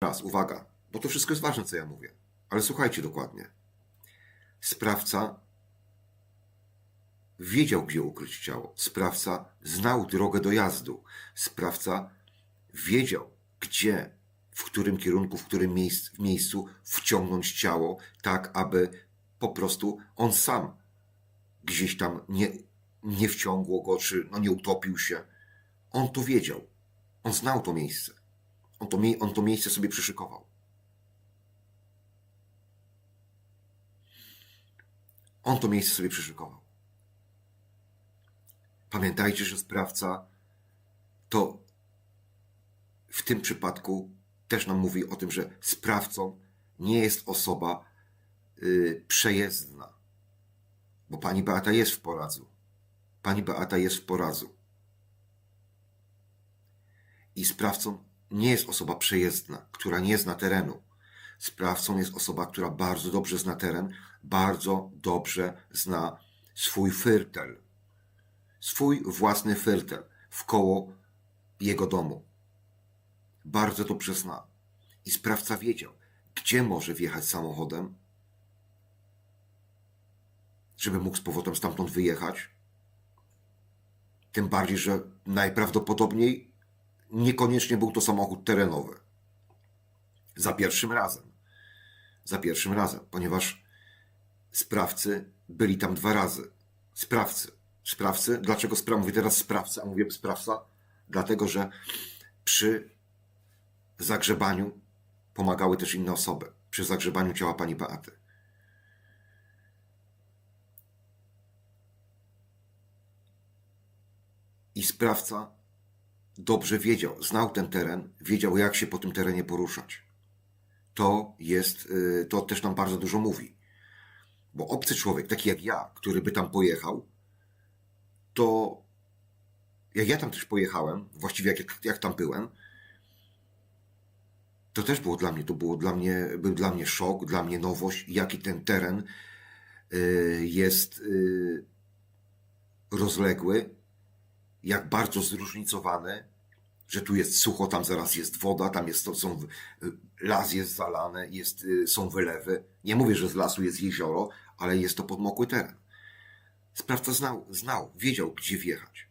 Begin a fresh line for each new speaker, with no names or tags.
Raz, uwaga, bo to wszystko jest ważne, co ja mówię. Ale słuchajcie dokładnie. Sprawca wiedział, gdzie ukryć ciało. Sprawca znał drogę dojazdu. Sprawca wiedział, gdzie, w którym kierunku, w którym miejsc, w miejscu wciągnąć ciało, tak aby po prostu on sam gdzieś tam nie, nie wciągło go, czy no nie utopił się. On to wiedział. On znał to miejsce. On to, on to miejsce sobie przyszykował. On to miejsce sobie przyszykował. Pamiętajcie, że sprawca to w tym przypadku też nam mówi o tym, że sprawcą nie jest osoba y, przejezdna. Bo pani Beata jest w poradzu. Pani Beata jest w poradzu. I sprawcą nie jest osoba przejezdna, która nie zna terenu. Sprawcą jest osoba, która bardzo dobrze zna teren, bardzo dobrze zna swój fyrtel, swój własny fyrtel w koło jego domu. Bardzo dobrze zna. I sprawca wiedział, gdzie może wjechać samochodem, żeby mógł z powrotem stamtąd wyjechać. Tym bardziej, że najprawdopodobniej niekoniecznie był to samochód terenowy. Za pierwszym razem. Za pierwszym razem, ponieważ sprawcy byli tam dwa razy. Sprawcy. Sprawcy. Dlaczego sprawca? Mówię teraz sprawca, a mówię sprawca, dlatego że przy zagrzebaniu pomagały też inne osoby. Przy zagrzebaniu ciała pani Beaty. I sprawca dobrze wiedział, znał ten teren, wiedział jak się po tym terenie poruszać. To jest, y, to też nam bardzo dużo mówi. Bo obcy człowiek, taki jak ja, który by tam pojechał, to jak ja tam też pojechałem, właściwie jak, jak tam byłem, to też było dla mnie, to było dla mnie, był dla mnie szok, dla mnie nowość, jaki ten teren y, jest y, rozległy, jak bardzo zróżnicowany, że tu jest sucho, tam zaraz jest woda, tam jest, to są, y, las jest zalany, jest, y, są wylewy. Nie mówię, że z lasu jest jezioro, ale jest to podmokły teren. Sprawca znał, znał, wiedział, gdzie wjechać.